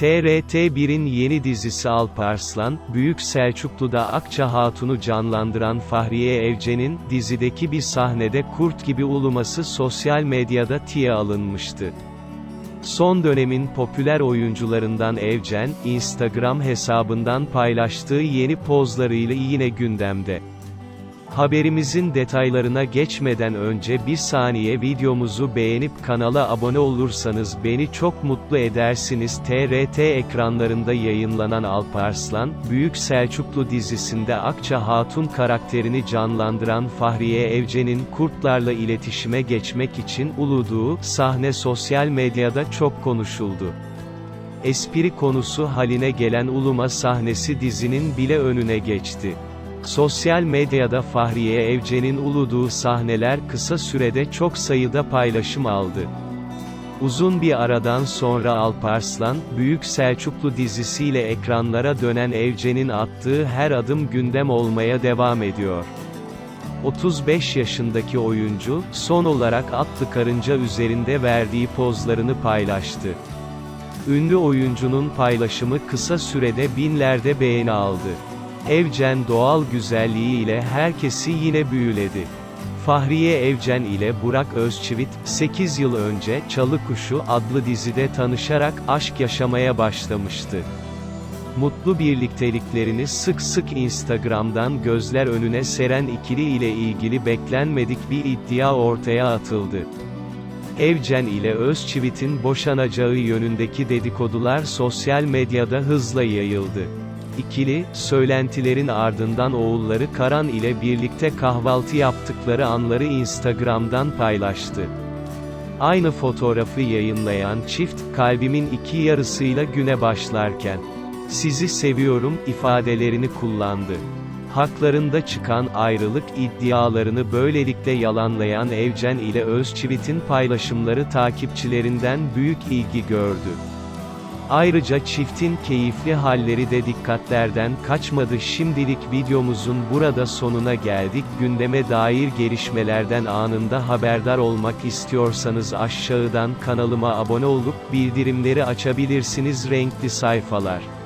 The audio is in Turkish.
TRT1'in yeni dizisi Alparslan, Büyük Selçuklu'da Akça Hatun'u canlandıran Fahriye Evcen'in, dizideki bir sahnede kurt gibi uluması sosyal medyada tiye alınmıştı. Son dönemin popüler oyuncularından Evcen, Instagram hesabından paylaştığı yeni pozlarıyla yine gündemde. Haberimizin detaylarına geçmeden önce bir saniye videomuzu beğenip kanala abone olursanız beni çok mutlu edersiniz. TRT ekranlarında yayınlanan Alparslan, Büyük Selçuklu dizisinde Akça Hatun karakterini canlandıran Fahriye Evcen'in kurtlarla iletişime geçmek için uluduğu sahne sosyal medyada çok konuşuldu. Espri konusu haline gelen uluma sahnesi dizinin bile önüne geçti. Sosyal medyada Fahriye Evcen'in uluduğu sahneler kısa sürede çok sayıda paylaşım aldı. Uzun bir aradan sonra Alparslan, Büyük Selçuklu dizisiyle ekranlara dönen Evcen'in attığı her adım gündem olmaya devam ediyor. 35 yaşındaki oyuncu, son olarak atlı karınca üzerinde verdiği pozlarını paylaştı. Ünlü oyuncunun paylaşımı kısa sürede binlerde beğeni aldı. Evcen doğal güzelliğiyle herkesi yine büyüledi. Fahriye Evcen ile Burak Özçivit, 8 yıl önce Çalı Kuşu adlı dizide tanışarak aşk yaşamaya başlamıştı. Mutlu birlikteliklerini sık sık Instagram'dan gözler önüne seren ikili ile ilgili beklenmedik bir iddia ortaya atıldı. Evcen ile Özçivit'in boşanacağı yönündeki dedikodular sosyal medyada hızla yayıldı. İkili, söylentilerin ardından oğulları Karan ile birlikte kahvaltı yaptıkları anları Instagram'dan paylaştı. Aynı fotoğrafı yayınlayan çift, kalbimin iki yarısıyla güne başlarken, sizi seviyorum ifadelerini kullandı. Haklarında çıkan ayrılık iddialarını böylelikle yalanlayan Evcen ile Özçivit'in paylaşımları takipçilerinden büyük ilgi gördü. Ayrıca çiftin keyifli halleri de dikkatlerden kaçmadı. Şimdilik videomuzun burada sonuna geldik. Gündeme dair gelişmelerden anında haberdar olmak istiyorsanız aşağıdan kanalıma abone olup bildirimleri açabilirsiniz. Renkli sayfalar